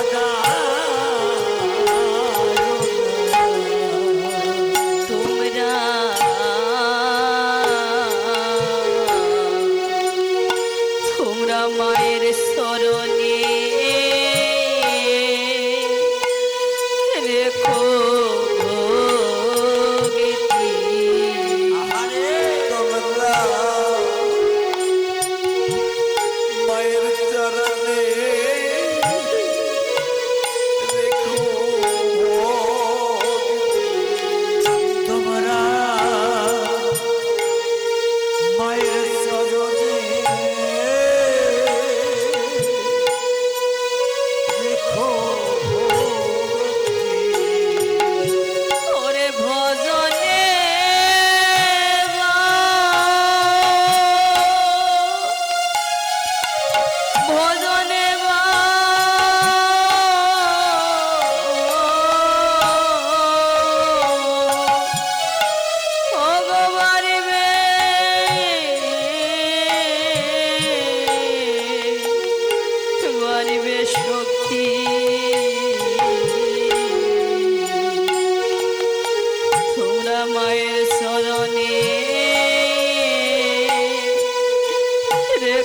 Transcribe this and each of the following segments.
राजा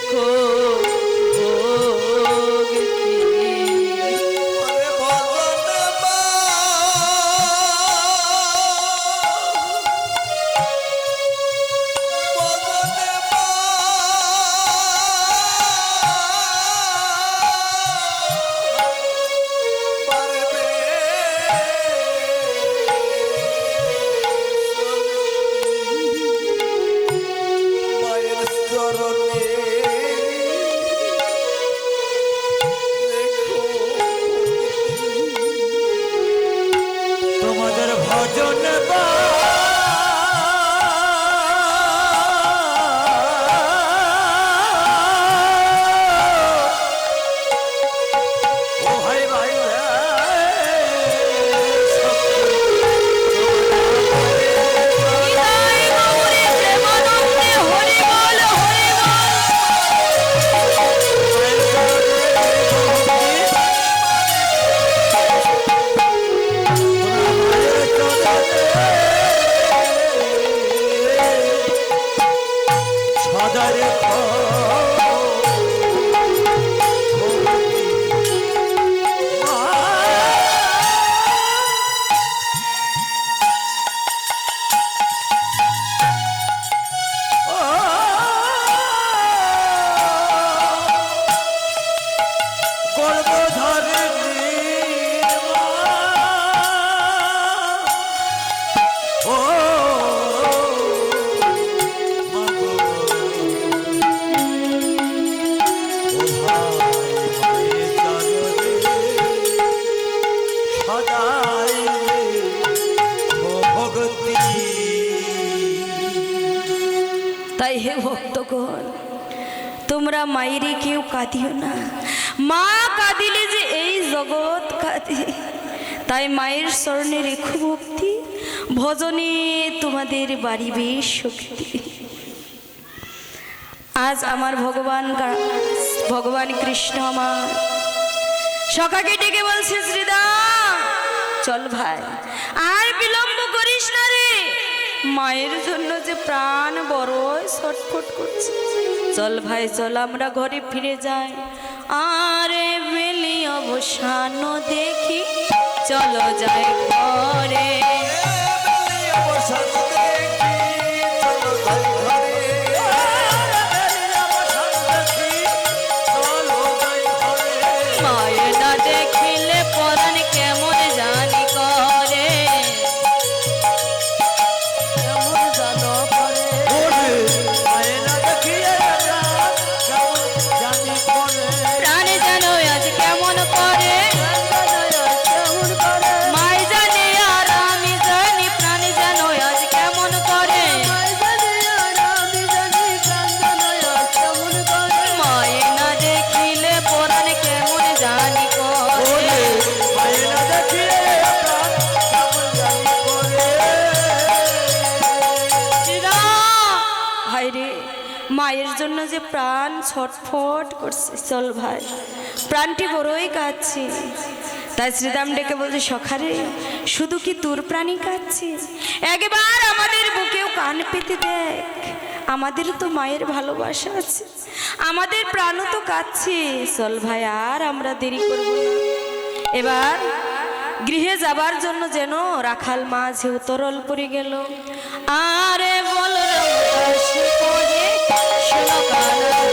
দেখো তাই হে ভক্তগণ, তোমরা মায়েরে কেউ কাঁদিও না। মা কাঁদিলে যে এই জগৎ কাঁদে। তাই মায়ের স্মরণে রেখো ভক্তি, ভজনে তোমাদের বাড়িবে শক্তি। আজ আমার ভগবান ভগবান কৃষ্ণ আমার। সকাকে ডেকে বলছে শ্রীদা চল ভাই। আর বিলম্ব করিস না রে। মায়ের জন্য যে প্রাণ বড়ই ছটফট করছে। চল ভাই, চল, আমরা ঘরে ফিরে যাই। আরে বেলি অবসান দেখি। চলো যাই ঘরে। মায়ের যে প্রাণ ছটফট করছে। চল ভাই। প্রাণটি বড়ই কাঁদছে। তাই শ্রীরাম ডেকে বলছে, সখারে, শুধু কি তোর প্রাণী কাঁদছে? একবার আমাদের বুকেও কান পেতে দেখ। আমাদের তো মায়ের ভালোবাসা আছে। আমাদের প্রাণও তো কাঁদছে। চল ভাই, আর আমরা দেরি করব এবার গৃহে যাবার জন্য যেন রাখাল মাঝে উতরল পড়ে গেল, আরে বল রমদাস পদে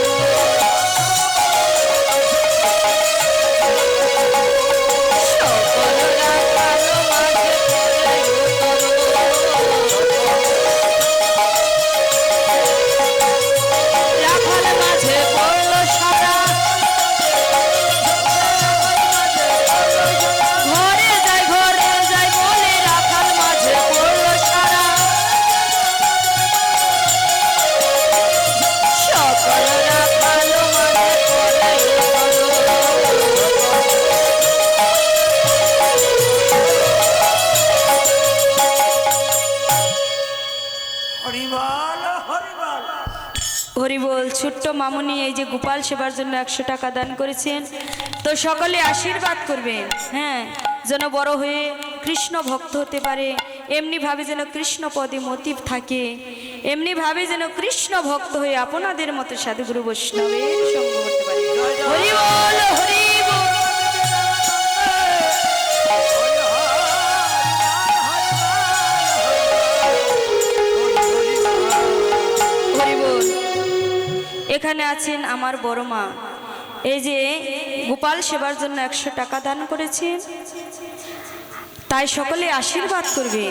হরি বল ছোট্ট মামুনি এই যে গোপাল সেবার জন্য একশো টাকা দান করেছেন। তো সকলে আশীর্বাদ করবেন হ্যাঁ যেন বড় হয়ে কৃষ্ণ ভক্ত হতে পারে। এমনিভাবে যেন কৃষ্ণ পদে মতিব থাকে। এমনিভাবে যেন কৃষ্ণ ভক্ত হয়ে আপনাদের মতো সাধুগুরু বৈষ্ণবের সঙ্গ করতে পারে। হরি এখানে আছেন আমার বড় মা। এই যে গোপাল সেবার জন্য একশো টাকা দান করেছেন তাই সকলে আশীর্বাদ করবে।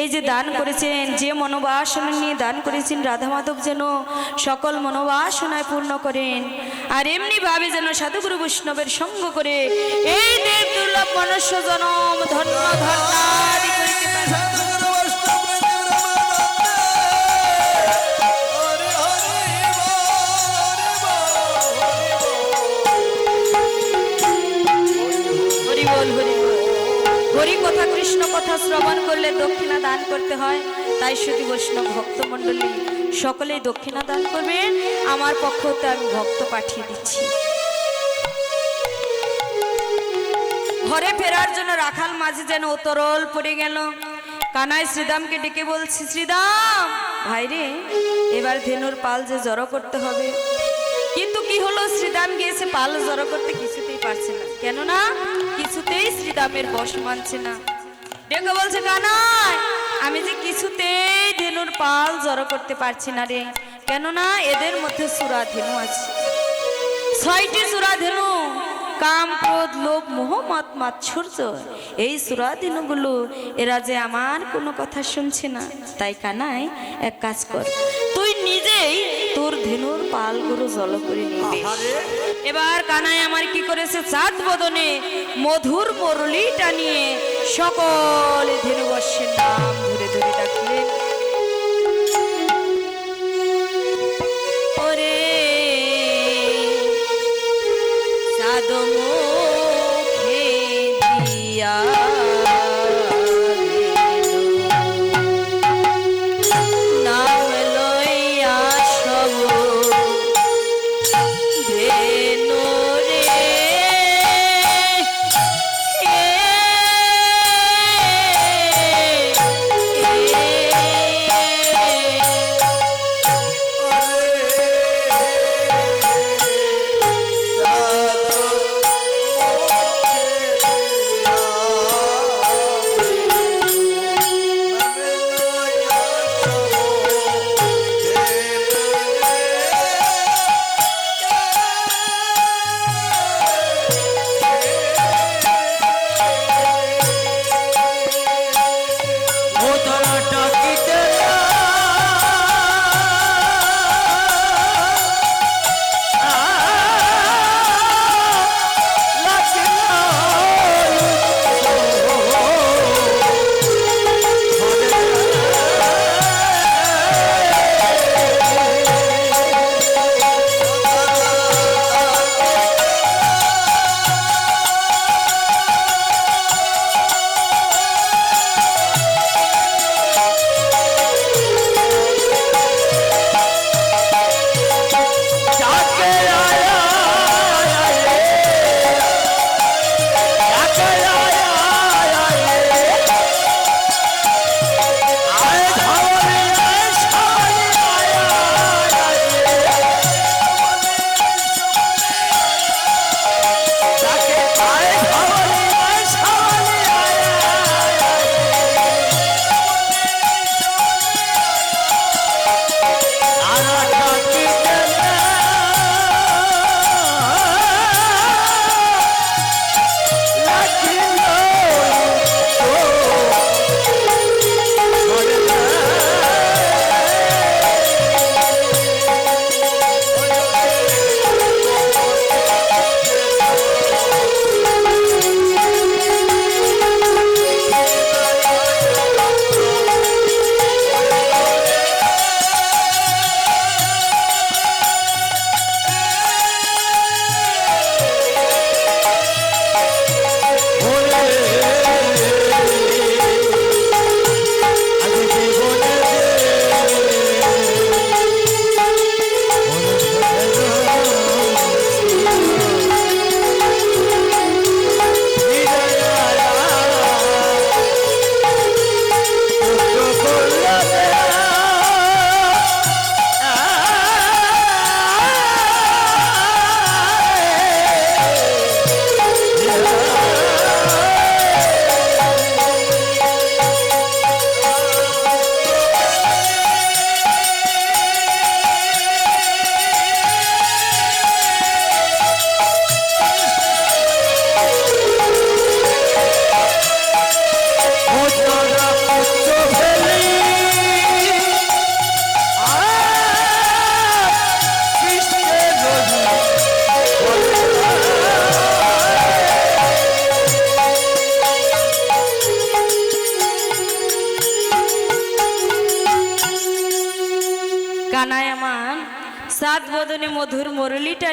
এই যে দান করেছেন, যে মনোবাসনা নিয়ে দান করেছেন রাধা মাধব যেন সকল মনোবাসনায় পূর্ণ করেন। আর এমনিভাবে যেন সাধুগুরু বৈষ্ণবের সঙ্গ করে এই দেব দুর্লভ মনুষ্য জনম ধন্য ধন্যাদি শ্রবণ করলে দক্ষিণা দান করতে হয়। তাই শুধু বৈষ্ণব ভক্তমণ্ডলী সকলেই দক্ষিণা দান করবেন। আমার পক্ষ হতে আমি ভক্ত পাঠিয়ে দিচ্ছি। ঘরে ফেরার জন্য রাখাল মাঝি যেন উতরল পড়ে গেল। কানাই শ্রীদামকে ডেকে বলছি, শ্রীদাম! ভাইরে এবার ধেনুর পাল যে জড়ো করতে হবে। কিন্তু কি হলো? শ্রীদাম গিয়েছে পাল জড়ো করতে কিছুতেই পারছে না। কেননা, কিছুতেই শ্রীদামের বশ মানছে না। ডেকে বলছে, কানাই, আমি যে কিছুতেই ধেনুর পাল জড়ো করতে পারছি না রে। কেননা এদের মধ্যে সুরা ধেনু আছে। ছয়টি সুরাধেনু। কাম ক্রোধ লোভ মোহ মত মাৎসর্য এই সুরাধেনুগুলো এরা যে আমার কোনো কথা শুনছে না তাই কানাই এক কাজ কর। তুই নিজেই তোর ধেনুর পালগুলো জল করে নিবি। এবার কানাই আমার কি করেছে? চাঁদ বদনে মধুর মুরলি টানিয়ে সকল ধেনুবর্ষের নাম ধরে ধরে ডাকলেন।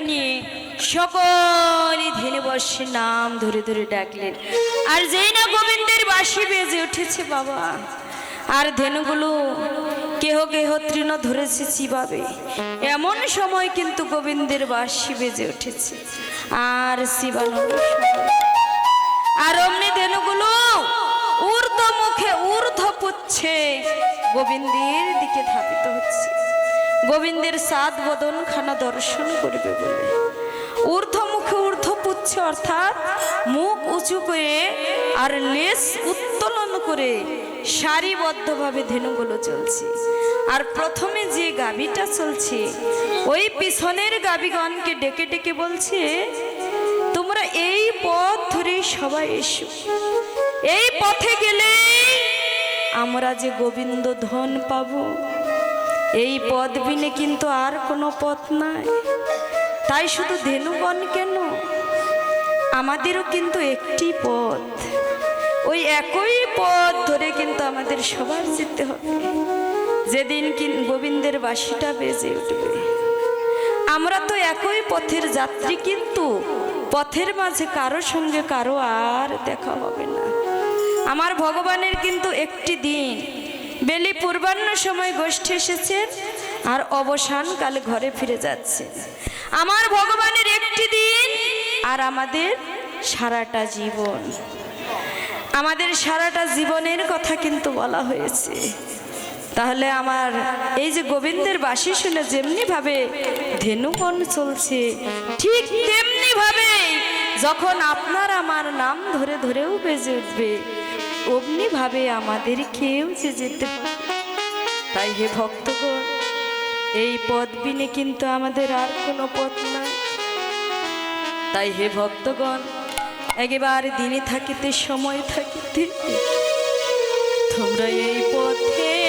নিয়ে সকলই ধেনে বসে নাম ধরে ধরে ডাকলেন। আর যেই না গোবিন্দের বাসি বেজে উঠেছে বাবা, আর ধেনুগুলো কেহ কেহ তৃণ ধরেছে চিবাবে, এমন সময় কিন্তু গোবিন্দের বাঁশি বেজে উঠেছে, আর শিবানোর আর অমনি ধেনুগুলো ঊর্ধ্ব মুখে ঊর্ধ্ব পুচ্ছে, গোবিন্দের দিকে ধাবিত হচ্ছে। গোবিন্দের সাত বদন খানা দর্শন করবে বলে। ঊর্ধ্ব মুখে ঊর্ধ্ব পুচ্ছে অর্থাৎ মুখ উঁচু করে আর লেস উত্তোলন করে সারিবদ্ধভাবে ধেনুগুলো চলছে। আর প্রথমে যে গাবিটা চলছে, ওই পিছনের গাবিগণকে ডেকে ডেকে বলছে, তোমরা এই পথ ধরে সবাই এসো। এই পথে গেলে আমরা যে গোবিন্দ ধন পাব। এই পথ বিনে কিন্তু আর কোনো পথ নাই। তাই শুধু ধেনুগণ কেন? আমাদেরও কিন্তু একটি পথ। ওই একই পথ ধরে কিন্তু আমাদের সবার যেতে হবে। যেদিন গোবিন্দের বাঁশিটা বেজে উঠবে। আমরা তো একই পথের যাত্রী কিন্তু, পথের মাঝে কারও সঙ্গে কারও আর দেখা হবে না। আমার ভগবানের কিন্তু একটি দিন বেলি পূর্বাহ্ন সময় গোষ্ঠী এসেছেন আর অবসানকালে ঘরে ফিরে যাচ্ছে। আমার ভগবানের একটি দিন আর আমাদের সারাটা জীবন। আমাদের সারাটা জীবনের কথা কিন্তু বলা হয়েছে। তাহলে আমার এই যে গোবিন্দের বাসি শুনে যেমনি ভাবে ধেনুকন চলছে, ঠিক তেমনি ভাবে যখন আপনার আমার নাম ধরে ধরেও বেজে উঠবে অমনি ভাবে আমাদের খেয়েও যে যেতে। তাই হে ভক্তগণ, এই পথ বিনে কিন্তু আমাদের আর কোনো পথ নাই তাই হে ভক্তগণ, একেবারে দিনে থাকিতে, সময় থাকিতে, তোমরা এই পথে